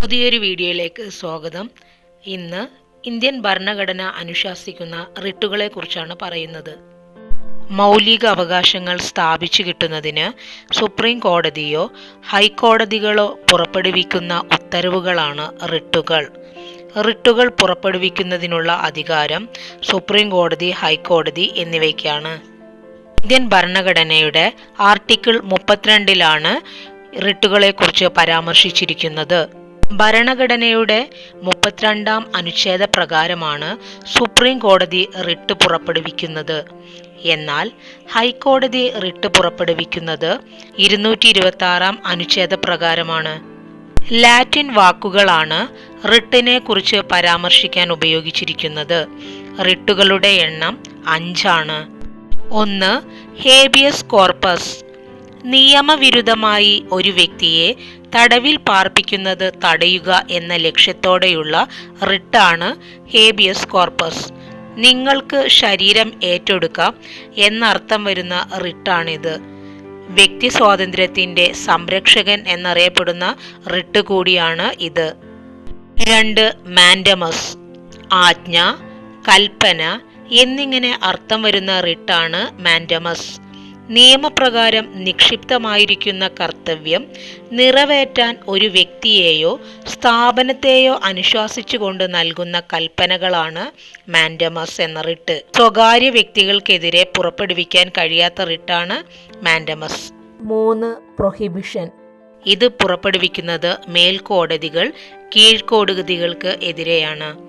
പുതിയൊരു വീഡിയോയിലേക്ക് സ്വാഗതം. ഇന്ന് ഇന്ത്യൻ ഭരണഘടന അനുശാസിക്കുന്ന റിട്ടുകളെക്കുറിച്ചാണ് പറയുന്നത്. മൗലിക അവകാശങ്ങൾ സ്ഥാപിച്ചു കിട്ടുന്നതിന് സുപ്രീം കോടതിയോ ഹൈക്കോടതികളോ പുറപ്പെടുവിക്കുന്ന ഉത്തരവുകളാണ് റിട്ടുകൾ. റിട്ടുകൾ പുറപ്പെടുവിക്കുന്നതിനുള്ള അധികാരം സുപ്രീം കോടതി ഹൈക്കോടതി എന്നിവയ്ക്കാണ്. ഇന്ത്യൻ ഭരണഘടനയുടെ ആർട്ടിക്കിൾ മുപ്പത്തിരണ്ടിലാണ് റിട്ടുകളെക്കുറിച്ച് പരാമർശിച്ചിരിക്കുന്നത്. ഭരണഘടനയുടെ മുപ്പത്തിരണ്ടാം അനുച്ഛേദ പ്രകാരമാണ് സുപ്രീം കോടതി റിട്ട് പുറപ്പെടുവിക്കുന്നത്. എന്നാൽ ഹൈക്കോടതി റിട്ട് പുറപ്പെടുവിക്കുന്നത് ഇരുന്നൂറ്റി ഇരുപത്തി ആറാം അനുച്ഛേദ പ്രകാരമാണ് ലാറ്റിൻ വാക്കുകളാണ് റിട്ടിനെ കുറിച്ച് പരാമർശിക്കാൻ ഉപയോഗിച്ചിരിക്കുന്നത്. റിട്ടുകളുടെ എണ്ണം അഞ്ചാണ്. ഒന്ന് ഹേബിയസ് കോർപ്പസ് നിയമവിരുദ്ധമായി ഒരു വ്യക്തിയെ തടവിൽ പാർപ്പിക്കുന്നത് തടയുക എന്ന ലക്ഷ്യത്തോടെയുള്ള റിട്ടാണ് ഹേബിയസ് കോർപ്പസ്. നിങ്ങൾക്ക് ശരീരം ഏറ്റെടുക്കാം എന്നർത്ഥം വരുന്ന റിട്ടാണിത്. വ്യക്തി സ്വാതന്ത്ര്യത്തിന്റെ സംരക്ഷകൻ എന്നറിയപ്പെടുന്ന റിട്ട് കൂടിയാണ് ഇത്. രണ്ട് മാൻഡമസ്. ആജ്ഞ കൽപ്പന എന്നിങ്ങനെ അർത്ഥം വരുന്ന റിട്ടാണ് മാൻഡമസ്. നിയമപ്രകാരം നിക്ഷിപ്തമായിരിക്കുന്ന കർത്തവ്യം നിറവേറ്റാൻ ഒരു വ്യക്തിയെയോ സ്ഥാപനത്തെയോ അനുശാസിച്ചുകൊണ്ട് നൽകുന്ന കൽപ്പനകളാണ് മാൻഡമസ് എന്ന റിട്ട്. സ്വകാര്യ വ്യക്തികൾക്കെതിരെ പുറപ്പെടുവിക്കാൻ കഴിയാത്ത റിട്ടാണ് മാൻഡമസ്. മൂന്ന് പ്രൊഹിബിഷൻ. ഇത് പുറപ്പെടുവിക്കുന്നത് മേൽക്കോടതികൾ കീഴ്ക്കോടതികൾക്ക് എതിരെയാണ്.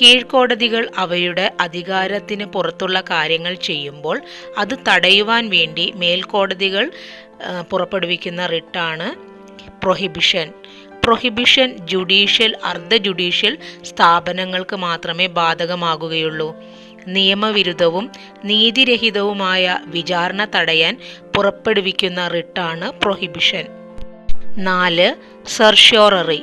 കീഴ്ക്കോടതികൾ അവയുടെ അധികാരത്തിന് പുറത്തുള്ള കാര്യങ്ങൾ ചെയ്യുമ്പോൾ അത് തടയുവാൻ വേണ്ടി മേൽക്കോടതികൾ പുറപ്പെടുവിക്കുന്ന റിട്ടാണ് പ്രൊഹിബിഷൻ. പ്രൊഹിബിഷൻ ജുഡീഷ്യൽ അർദ്ധ ജുഡീഷ്യൽ സ്ഥാപനങ്ങൾക്ക് മാത്രമേ ബാധകമാകുകയുള്ളൂ. നിയമവിരുദ്ധവും നീതിരഹിതവുമായ വിചാരണ തടയാൻ പുറപ്പെടുവിക്കുന്ന റിട്ടാണ് പ്രൊഹിബിഷൻ. നാല് സർഷ്യോററി.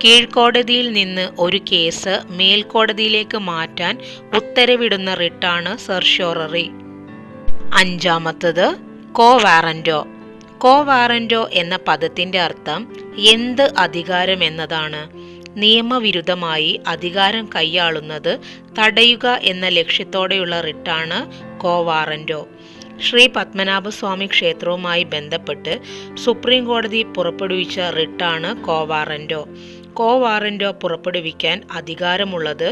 കീഴ്ക്കോടതിയിൽ നിന്ന് ഒരു കേസ് മേൽക്കോടതിയിലേക്ക് മാറ്റാൻ ഉത്തരവിടുന്ന റിട്ടാണ് സെർഷോററി അഞ്ചാമത്തത് കോവാറന്റോ കോവാറന്റോ എന്ന പദത്തിന്റെ അർത്ഥം എന്ത് അധികാരം എന്നതാണ്. നിയമവിരുദ്ധമായി അധികാരം കൈയാളുന്നത് തടയുക എന്ന ലക്ഷ്യത്തോടെയുള്ള റിട്ടാണ് കോവാറന്റോ ശ്രീ പത്മനാഭസ്വാമി ക്ഷേത്രവുമായി ബന്ധപ്പെട്ട് സുപ്രീം കോടതി പുറപ്പെടുവിച്ച റിട്ടാണ് കോ വാറന്റോ കോ വാറന്റോ പുറപ്പെടുവിക്കാൻ അധികാരമുള്ളത്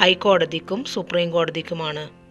ഹൈക്കോടതിക്കും സുപ്രീം കോടതിക്കുമാണ്